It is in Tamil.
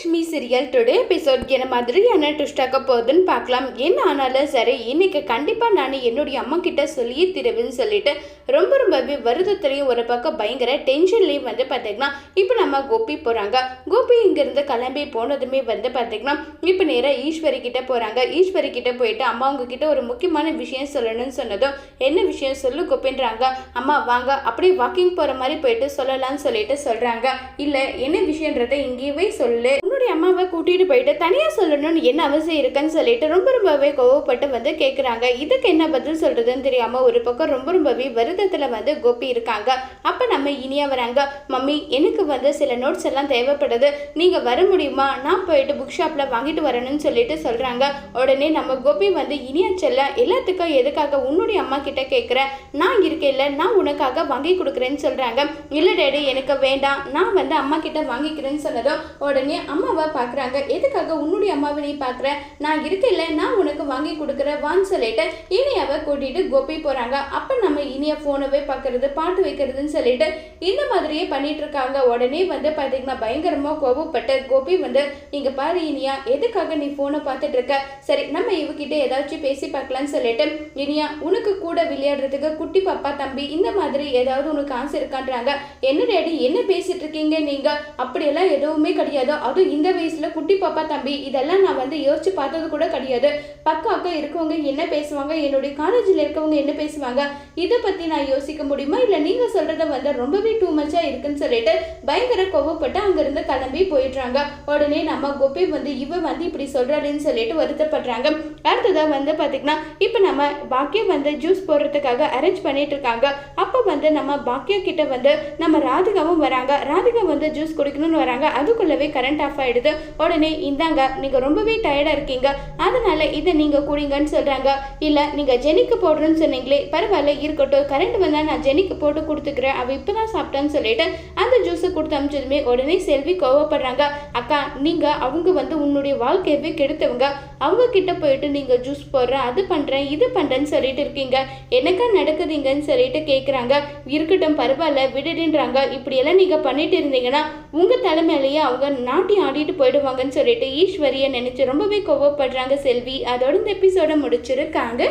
மகாலட்சுமி சீரியல் டுடே எபிசோட் என்ன மாதிரியான ட்விஸ்டாக்க போகுதுன்னு பார்க்கலாம். என்ன ஆனாலும் சரி இன்னைக்கு கண்டிப்பாக நான் என்னுடைய அம்மா கிட்ட சொல்லியே திருவின்னு சொல்லிட்டு ரொம்ப ரொம்பவே வருத்தத்துலேயும் ஒரு பக்கம் பயங்கர டென்ஷன்லேயும் வந்து பார்த்தீங்கன்னா இப்போ நம்ம கோபி போகிறாங்க கோபி இங்கேருந்து கிளம்பி போனதுமே வந்து பார்த்தீங்கன்னா இப்போ நேராக ஈஸ்வரி கிட்ட போகிறாங்க ஈஸ்வரி கிட்ட போயிட்டு அம்மா உங்ககிட்ட ஒரு முக்கியமான விஷயம் சொல்லணும்னு சொன்னதும் என்ன விஷயம் சொல்லு கோபின்றாங்க. அம்மா வாங்க அப்படியே வாக்கிங் போகிற மாதிரி போயிட்டு சொல்லலாம்னு சொல்லிட்டு சொல்கிறாங்க இல்லை என்ன விஷயன்றதை இங்கேயே சொல்லு. உன்னுடைய கூட்டிகிட்டு போயிட்டு தனியாக சொல்லணும்னு என்ன அவசியம் இருக்குன்னு சொல்லிட்டு ரொம்ப ரொம்பவே கோவப்பட்டு வந்து கேட்குறாங்க இதுக்கு என்ன பதில் சொல்கிறதுன்னு தெரியாமல் ஒரு பக்கம் ரொம்ப ரொம்பவே வருத்தத்தில் வந்து கோபி இருக்காங்க. அப்போ நம்ம இனியாக வராங்க மம்மி எனக்கு வந்து சில நோட்ஸ் எல்லாம் தேவைப்படுது. நீங்கள் வர முடியுமா? நான் போயிட்டு புக் ஷாப்பில் வாங்கிட்டு வரணும்னு சொல்லிட்டு சொல்கிறாங்க உடனே நம்ம கோபி வந்து இனியா செல்ல எல்லாத்துக்கும் எதுக்காக உன்னுடைய அம்மா கிட்ட கேட்குறேன் நான் இருக்கேன்ல நான் உனக்காக வாங்கி கொடுக்குறேன்னு சொல்கிறாங்க இல்லை டேடி எனக்கு வேண்டாம். நான் வந்து அம்மா கிட்ட வாங்கிக்கிறேன்னு சொன்னதும் உடனே அம்மாவை பார்க்குறாங்க. எதுக்காக உன்னுடைய அம்மாவை நீ பார்க்குற? நான் இருக்கேன்ல நான் உனக்கு வாங்கி கொடுக்குறேன் வான்னு சொல்லிட்டு இனியாவை கூட்டிகிட்டு கோபி போகிறாங்க அப்போ நம்ம இனியா ஃபோனவே பார்க்கறது பாட்டு வைக்கிறதுன்னு சொல்லிட்டு இந்த மாதிரியே பண்ணிட்டு இருக்காங்க. உடனே வந்து பார்த்தீங்கன்னா பயங்கரமாக கோபப்பட்டு கோபி வந்து இங்கே பாரு இனியா எதுக்காக நீ ஃபோனை பார்த்துட்டு இருக்க? சரி நம்ம இவகிட்ட ஏதாச்சும் பேசி பார்க்கலான்னு சொல்லிட்டு இனியா உனக்கு கூட விளையாடுறதுக்கு குட்டி பாப்பா தம்பி இந்த மாதிரி ஏதாவது உனக்கு ஆசை இருக்கான்றாங்க. என்ன டேடி என்ன பேசிட்டு இருக்கீங்க நீங்க? அப்படியெல்லாம் எதுவுமே கிடையாது. அதுவும் இந்த வயசுல குட்டி பாப்பா தம்பி இதெல்லாம் நான் வந்து யோசிச்சு பார்த்தது கூட கிடையாது. பக்காக்க இருக்கவங்க என்ன பேசுவாங்க என்னுடைய காலேஜில் இருக்கவங்க என்ன பேசுவாங்க இதை பத்தி நான் யோசிக்க முடியுமா? இல்ல நீங்க சொல்றத வந்து ரொம்பவே டூ மச்சா இருக்குன்னு சொல்லிட்டு பயங்கர கோவப்பட்டு அங்கிருந்து கிளம்பி போயிடுறாங்க. உடனே நம்ம கோபி வந்து இவ வந்து இப்படி சொல்றாருன்னு சொல்லிட்டு வருத்தப்படுறாங்க. அடுத்ததா வந்து பாத்தீங்கன்னா இப்போ நம்ம பாக்கியம் வந்து ஜூஸ் போடுறதுக்காக அரேஞ்ச் பண்ணிட்டு இருக்காங்க. அப்போ வந்து நம்ம பாக்கியா கிட்ட வந்து நம்ம ராதிகாவும் வராங்க. ராதிகா வந்து ஜூஸ் குடிக்கணும்னு வராங்க. அதுக்குள்ளவே கரண்ட் ஆஃப் ஆயிடுது. உடனே இந்தாங்க நீங்க ரொம்பவே டயர்டா இருக்கீங்க. அதனால இதை நீங்க குடிங்கன்னு சொல்றாங்க. இல்ல நீங்க ஜெனிக்கு போடுறேன்னு சொன்னீங்களே பரவாயில்ல இருக்கட்டும். கரண்ட் வந்தா நான் ஜெனிக்கு போட்டு கொடுத்துக்கிறேன். அவ இப்பதான் சாப்பிட்டான்னு சொல்லிட்டு அந்த ஜூஸ் கொடுத்து அமிச்சதுமே உடனே செல்வி கோவப்படுறாங்க. அக்கா நீங்க அவங்க வந்து உன்னுடைய வாழ்க்கையவே கெடுத்தவங்க. அவங்க கிட்ட போயிட்டு நீங்க ஜூஸ் போடுறேன் அது பண்றேன் இது பண்றேன்னு சொல்லிட்டு இருக்கீங்க. எனக்கா நடக்குதுங்கன்னு சொல்லிட்டு கேட்குறாங்க இருக்கட்டும் பரவாயில்ல விடுடுன்றாங்க. இப்படியெல்லாம் நீங்க பண்ணிட்டு இருந்தீங்கன்னா உங்க தலைமையிலேயே அவங்க நாட்டி ஆடிட்டு போயிடுவாங்கன்னு சொல்லிட்டு ஈஸ்வரியை நினைச்சு ரொம்பவே கோவப்படுறாங்க செல்வி. அதோட இந்த எபிசோட முடிச்சிருக்காங்க.